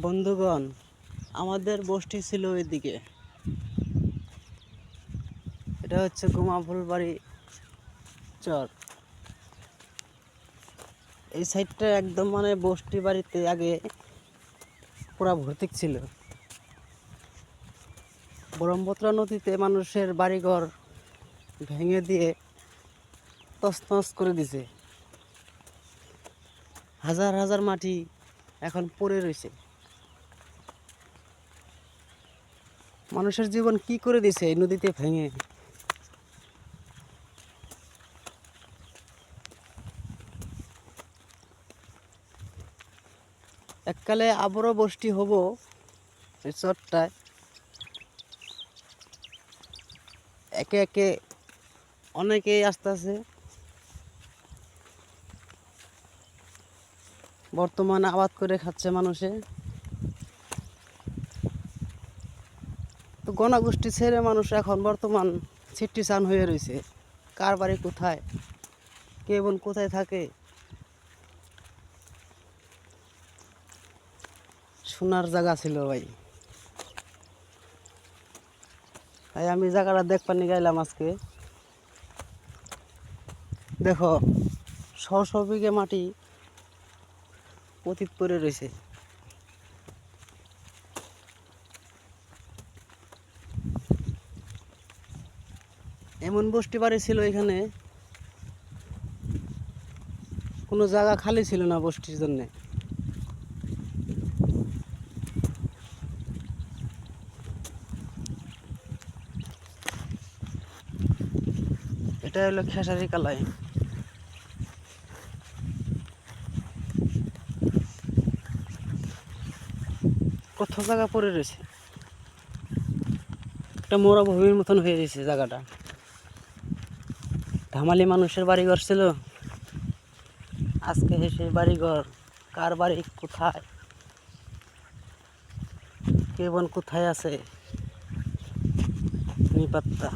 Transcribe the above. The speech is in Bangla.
বন্ধুগণ, আমাদের বসতি ছিল ওইদিকে। এটা হচ্ছে গুমাফুলবাড়ি চর। এই সাইডটা একদম মানে বসতি বাড়িতে আগে পুরা ভর্তি ছিল। ব্রহ্মপুত্র নদীতে মানুষের বাড়িঘর ভেঙে দিয়ে তছনছ করে দিছে। হাজার হাজার মাটি এখন পড়ে রয়েছে মানুষের জীবন কি করে দিছে এই নদীতে ভেঙে? এককালে আবারও বৃষ্টি হব এই চরটায়। একে একে অনেকেই আসতেছে। বর্তমানে আবাদ করে খাচ্ছে মানুষে। গণগোষ্ঠী ছেড়ে মানুষ এখন বর্তমান ছিট্টি চান হয়ে রয়েছে। কার বাড়ি কোথায়? কে বোন কোথায় থাকে? সোনার জায়গা ছিল ভাই। তাই আমি জায়গাটা দেখপানি গাইলাম আজকে। দেখো, শ শ বিঘে মাটি অতীত পড়ে রয়েছে। এমন বসতি বাড়ি ছিল এখানে। কোনো জায়গা খালি ছিল না বসতির জন্যে। এটা হলো খেসারি কালাই। কত জায়গা পড়ে রয়েছে। একটা মোরা ভূমির মতন হয়ে রয়েছে জায়গাটা। ধামালি মানুষের বাড়িঘর ছিল। আজকে সেই বাড়িঘর কার বাড়ি কোথায়? কে কোথায় আছে? নিপাত্তা।